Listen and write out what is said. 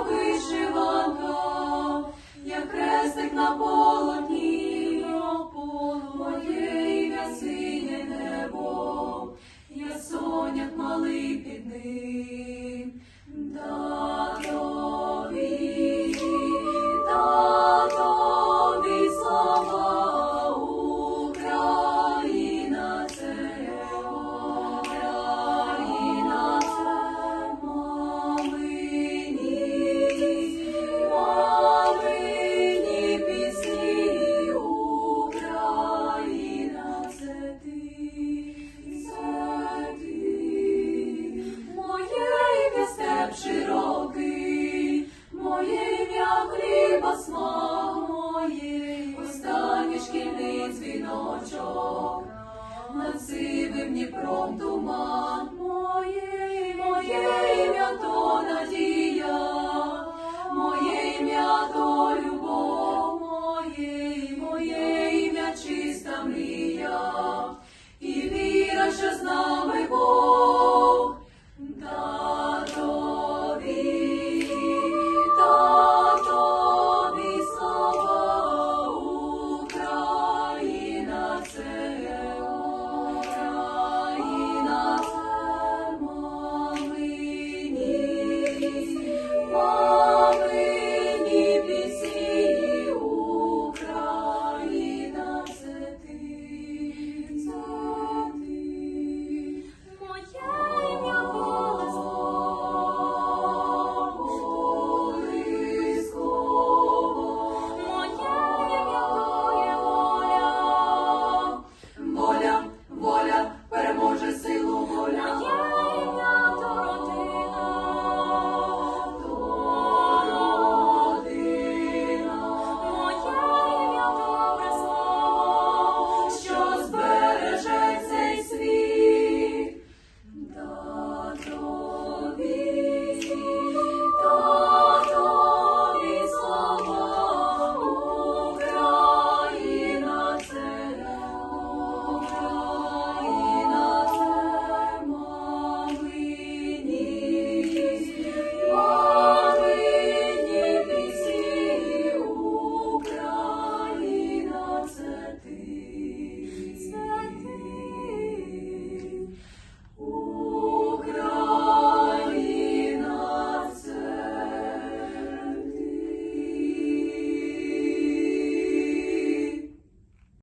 вишиванка, як крестик на полотні. Над сивим Дніпром туман моє.